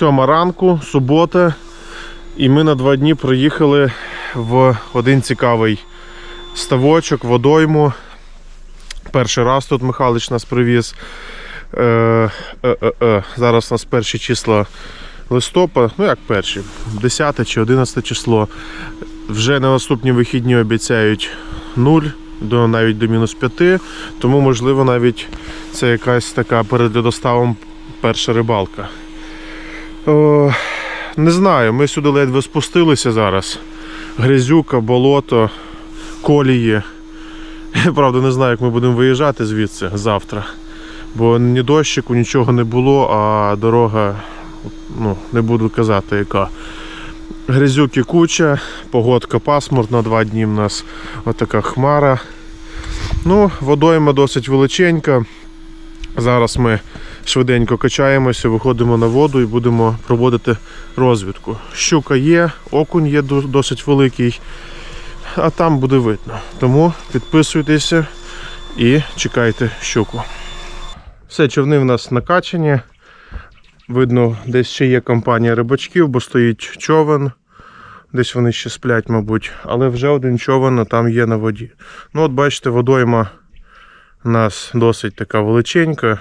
Сьома ранку, субота, і ми на два дні приїхали в один цікавий ставочок, водойму. Перший раз тут Михайлович нас привіз. Е, е, е, е. Зараз у нас перші числа листопада, ну як перші, 10 чи 11 число. Вже на наступні вихідні обіцяють 0 до навіть до мінус 5, тому можливо навіть це якась така перед льодоставом перша рибалка. О, не знаю, ми сюди ледве спустилися зараз. Грязюка, болото, колії. Я правда не знаю, як ми будемо виїжджати звідси завтра. Бо ні дощику, нічого не було, а дорога, ну, не буду казати, яка. Грязюки куча, погодка пасмурна, два дні в нас отака хмара. Ну, водойма досить величенька. Зараз ми швиденько качаємося, виходимо на воду і будемо проводити розвідку. Щука є, окунь є досить великий, а там буде видно. Тому підписуйтеся і чекайте щуку. Все, човни в нас накачані. Видно, десь ще є компанія рибачків, бо стоїть човен. Десь вони ще сплять, мабуть. Але вже один човен а там є на воді. Ну, от бачите, водойма у нас досить така величенька.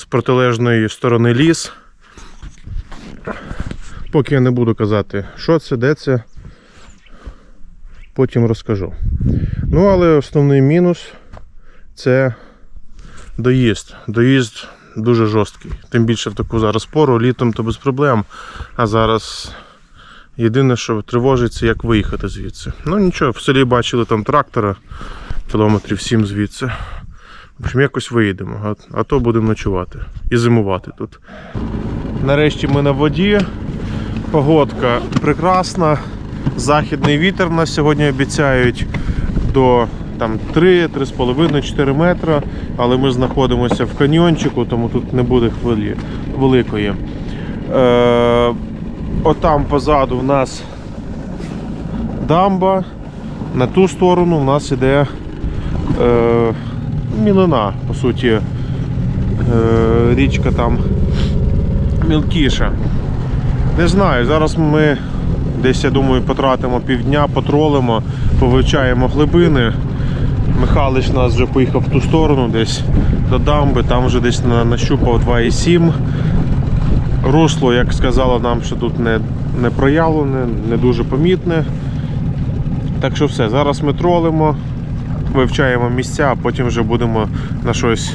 З протилежної сторони ліс. Поки я не буду казати, що це, де це. Потім розкажу. Ну, але основний мінус це доїзд. Доїзд дуже жорсткий. Тим більше в таку зараз пору, літом то без проблем. А зараз єдине, що тривожиться, як виїхати звідси. Ну нічого, в селі бачили там трактора кілометрів 7 звідси. В общем, якось виїдемо, а, то будемо ночувати і зимувати тут. Нарешті ми на воді. Погодка прекрасна. Західний вітер нас сьогодні обіцяють до там 3, 3,5, 4 метра. Але ми знаходимося в каньйончику, тому тут не буде хвилі великої. Е, отам позаду в нас дамба. На ту сторону в нас іде е, мілина, по суті. Е, річка там мілкіша. Не знаю, зараз ми десь, я думаю, потратимо півдня, потролимо, повивчаємо глибини. Михайлович нас вже поїхав в ту сторону, десь до дамби, там вже десь на- нащупав 2,7. Русло, як сказала нам, що тут не, не проявлене, не дуже помітне. Так що все, зараз ми тролимо, вивчаємо місця, а потім вже будемо на щось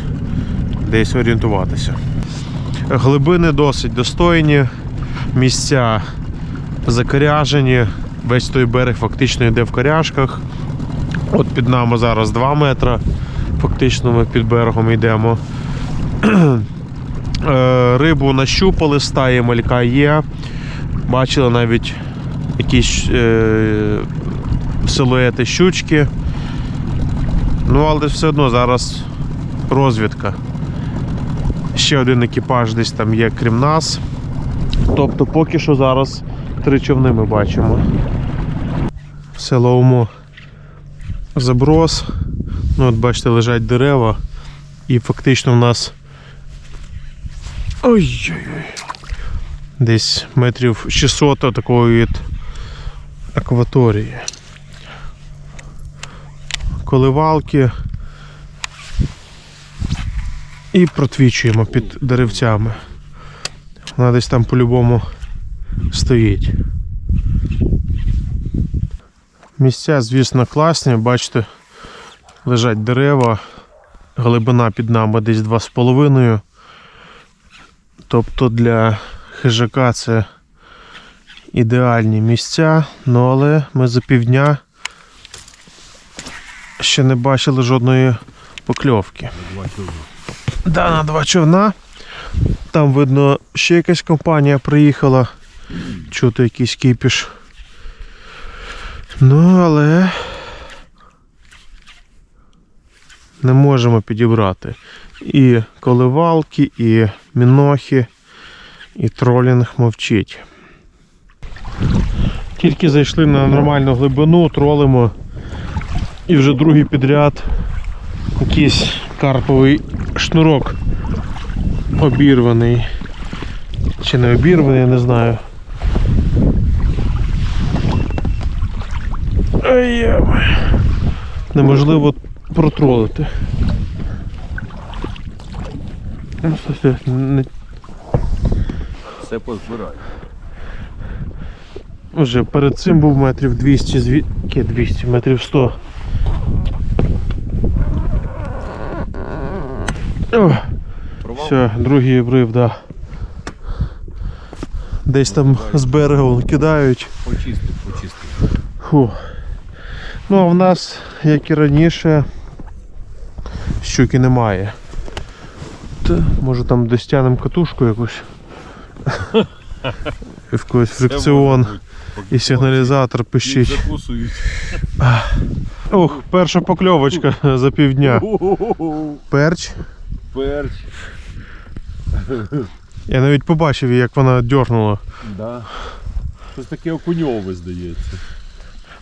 десь орієнтуватися. Глибини досить достойні, місця закоряжені, весь той берег фактично йде в коряжках. От під нами зараз 2 метри, фактично ми під берегом йдемо. Е, Рибу нащупали, стає малька є. Бачили навіть якісь е, силуети щучки. Ну, але все одно зараз розвідка. Ще один екіпаж десь там є, крім нас. Тобто поки що зараз три човни ми бачимо. Все ловимо заброс. Ну, от бачите, лежать дерева. І фактично в нас. Ой-ой-ой. Десь метрів 600 такої від акваторії. Коливалки. І протвічуємо під деревцями. Вона десь там по-любому стоїть. Місця, звісно, класні. Бачите, лежать дерева, глибина під нами десь 2,5. Тобто для хижака це ідеальні місця, ну але ми за півдня ще не бачили жодної покльовки. Да, на два човна. Там видно, ще якась компанія приїхала. Чути якийсь кіпіш. Ну, але не можемо підібрати. І коливалки, і мінохи, і тролінг мовчить. Тільки зайшли на нормальну глибину, тролимо. І вже другий підряд якийсь карповий шнурок обірваний. Чи не обірваний, я не знаю. Ай. Неможливо протролити. Ну, Все позбирай. Вже перед цим був метрів 200, зві... Яке 200, метрів 100. Провал? все, другий обрив, да. Десь там з берега вон кидають. Почистив, почистив. Фу. Ну а в нас, як і раніше, щуки немає. Та, може там десь тянем катушку якусь. Когось фрикціон і сигналізатор пищить. Ох, перша покльовочка за півдня. Перч. Перч. Я навіть побачив, як вона дьорнула. Да. Щось таке окуньове, здається.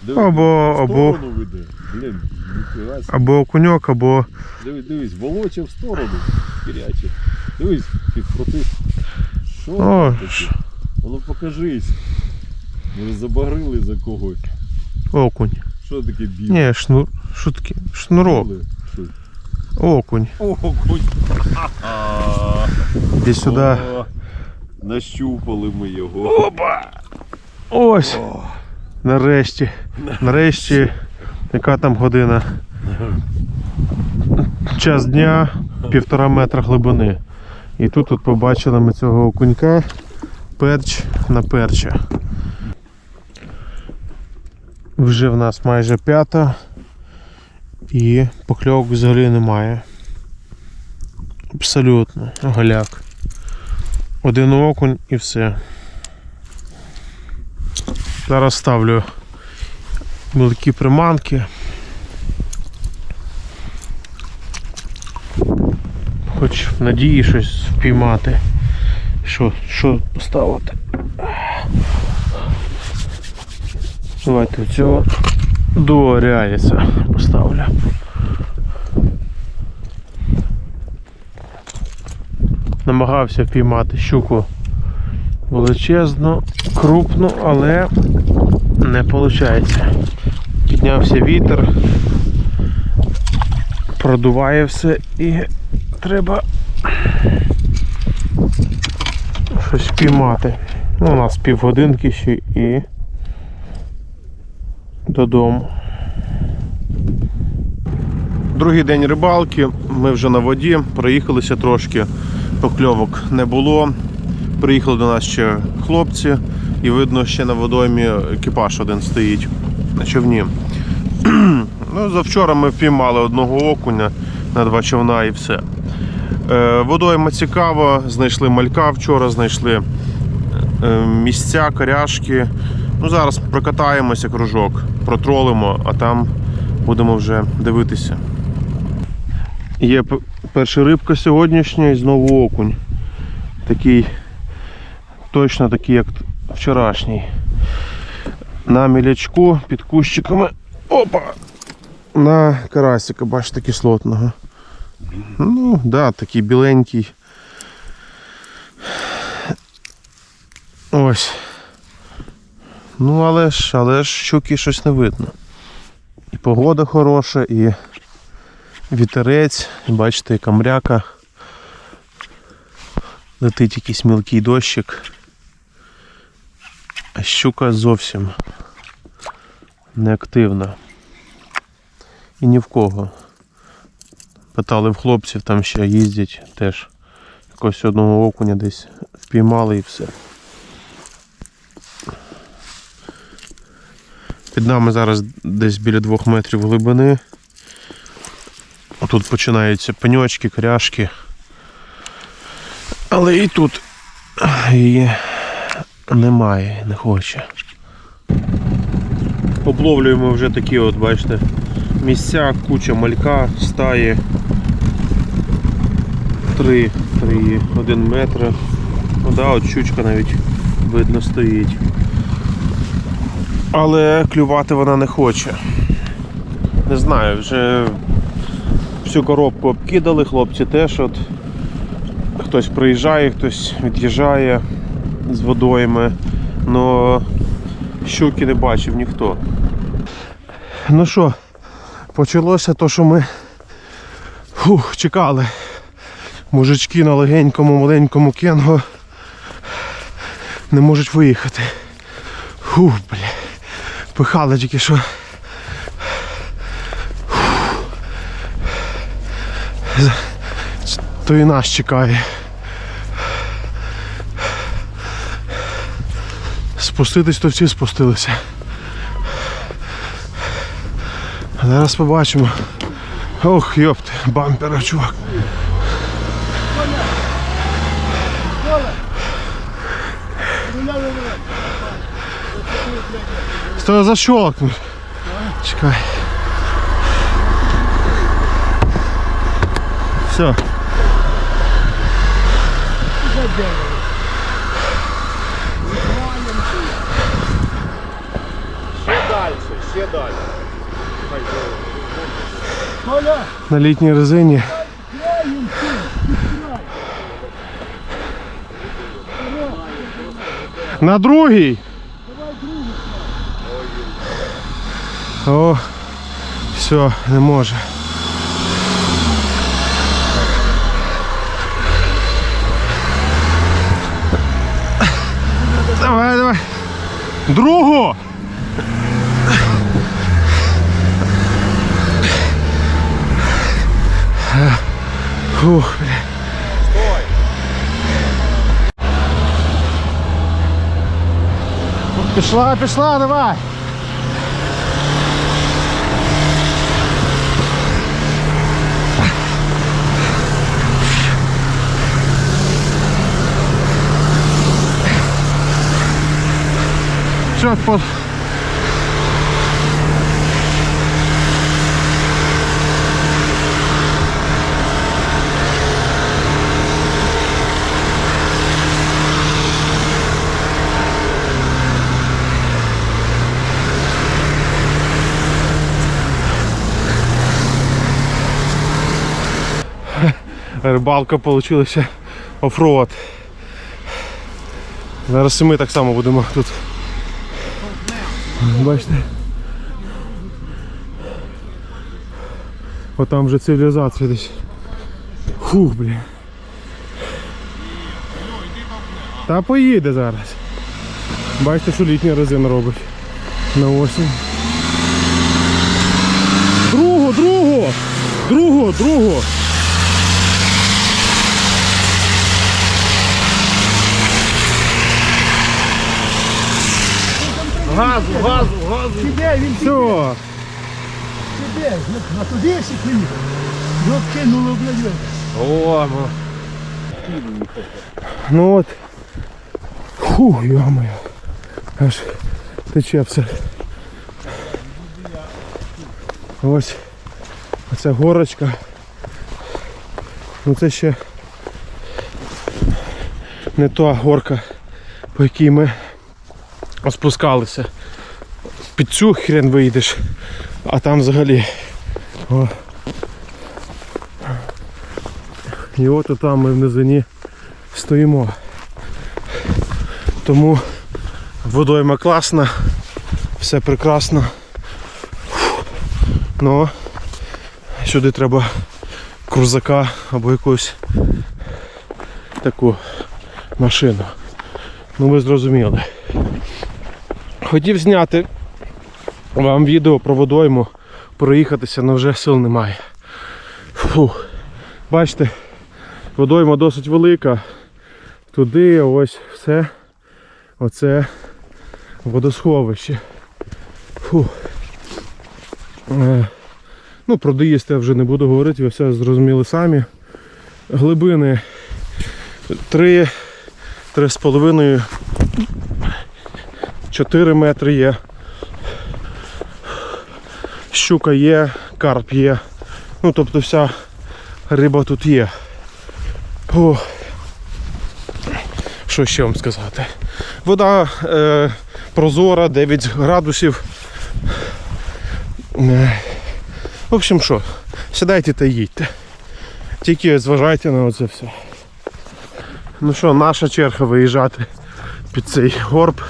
Диви, Або- або- веде. Блін. Або окуньок, або. Дивись, дивись, волоче в сторону. Киряче. Дивись, підкрутив. Що О, таке? Воно покажись. Може забагрили за когось. Окунь. Що таке біле? Ні, шнур. Що таке? Шнурок. Біле? Окунь. Окунь. Іди сюди. Нащупали ми його. Опа! Ось. Нарешті. Нарешті. Яка там година? Час дня, півтора метра глибини. І тут от побачили ми цього окунька. Перч на перча. Вже в нас майже п'ята. І покльовок взагалі немає. Абсолютно. Голяк. Один окунь і все. Зараз ставлю мілкі приманки. Хоч в надії щось впіймати. Що, що ставити? Давайте цього до поставлю. Намагався впіймати щуку величезну, крупну, але не виходить. Піднявся вітер, продуває все і треба щось піймати. Ну, у нас півгодинки ще і додому. Другий день рибалки, ми вже на воді, проїхалися трошки, покльовок не було. Приїхали до нас ще хлопці, і видно, ще на водоймі екіпаж один стоїть на човні. ну, завчора ми впіймали одного окуня на два човна і все. Е, водойма цікава, знайшли малька вчора, знайшли е, місця, коряшки. Ну, зараз прокатаємося кружок, протролимо, а там будемо вже дивитися. Є перша рибка сьогоднішня і знову окунь. Такий точно такий, як вчорашній. На мілячку під кущиками. Опа! На карасика, бачите, кислотного. Ну, да, такий біленький. Ось. Ну, але ж, але ж щуки щось не видно. І погода хороша, і вітерець, і бачите, яка мряка. Летить якийсь мілкий дощик. А щука зовсім неактивна. І ні в кого. Питали в хлопців, там ще їздять теж. Якогось одного окуня десь впіймали і все. Під нами зараз десь біля двох метрів глибини. Тут починаються пеньочки, коряшки. Але і тут її немає, не хоче. Обловлюємо вже такі от, бачите, місця, куча малька, стаї. 3, 3, 1 метр. Ну да, от щучка навіть видно стоїть. Але клювати вона не хоче. Не знаю, вже всю коробку обкидали, хлопці теж от. Хтось приїжджає, хтось від'їжджає. з водойми, але щуки не бачив ніхто. Ну що, почалося то, що ми фух, чекали. Мужички на легенькому маленькому кенго не можуть виїхати. Фух, бля. Пихали тільки що. То і нас чекає. Спуститись, то всі спустилися. Зараз побачимо. Ох, йопт, бампера, чувак. Стой, защелкнуть. Чекай. Все. Ще далі, ще далі. На літній резині. На другий. О, все, не може. Давай, давай. Другу. Фух, бля. Пішла, пішла, давай. Що по... Рибалка получилася оффроад. Зараз і ми так само будемо тут. Бачите? От там вже цивілізація десь. Фух, блін. Та поїде зараз. Бачите, що літня резина робить на осінь. Другу, другу! Другу, другу! Газу, газу, газу. Іде, він Все. іде, на туди ще приїхав. Його кинуло, блядь. О, ну. Ну от. Фу, йомаю. Аж тече все. Ось оця горочка. Ну це ще не та горка, по якій ми спускалися. Під цю хрен вийдеш, а там взагалі. О. І от там ми в низині стоїмо. Тому водойма класна, все прекрасно. Ну сюди треба крузака або якусь таку машину. Ну ви зрозуміли. Хотів зняти вам відео про водойму, проїхатися, але вже сил немає. Фух. Бачите, водойма досить велика. Туди ось все. Оце водосховище. Фу. Е, ну, про доїзд я вже не буду говорити, ви все зрозуміли самі. Глибини 3, 3,5, 4 метри є. Щука є, карп є. Ну, тобто вся риба тут є. Ох. Що ще вам сказати? Вода е, прозора, 9 градусів. Е, в общем, що, сідайте та їдьте. Тільки зважайте на оце все. Ну що, наша черга виїжджати під цей горб.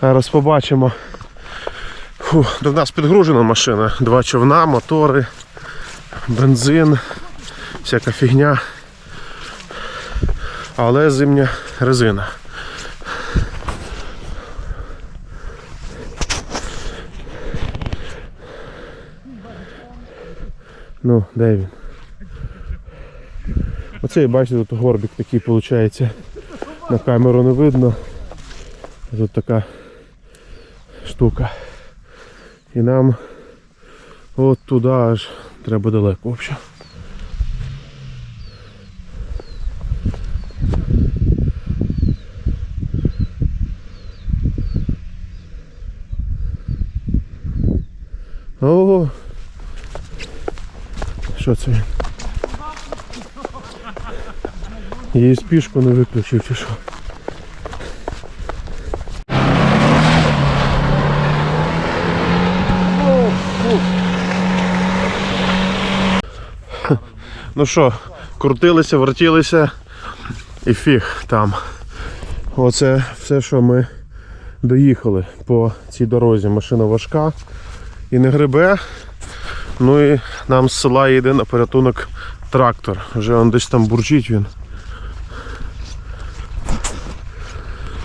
Зараз побачимо. Фу, до нас підгружена машина. Два човна, мотори, бензин, всяка фігня. Але зимня резина. Ну, де він? Оце, бачите, тут горбик такий виходить. На камеру не видно. Тут така штука. І нам от туди аж треба далеко взагалі. Ого! Що це він? Її спішку не виключив чи що? Ну що, крутилися, вертілися і фіг там. Оце все, що ми доїхали по цій дорозі. Машина важка і не грибе. Ну і нам з села йде на порятунок трактор. Вже он десь там бурчить він.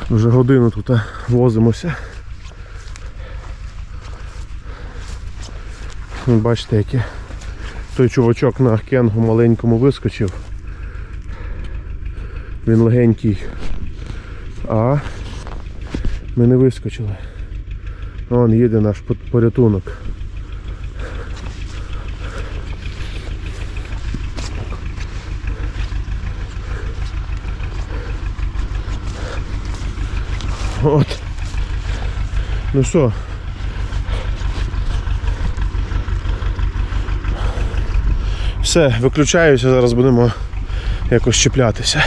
Вже годину тут возимося. Ви Бачите, який той чувачок на кенгу маленькому вискочив. Він легенький. А ми не вискочили. Вон їде наш порятунок. От. Ну що? Все, виключаюся, зараз будемо якось чіплятися.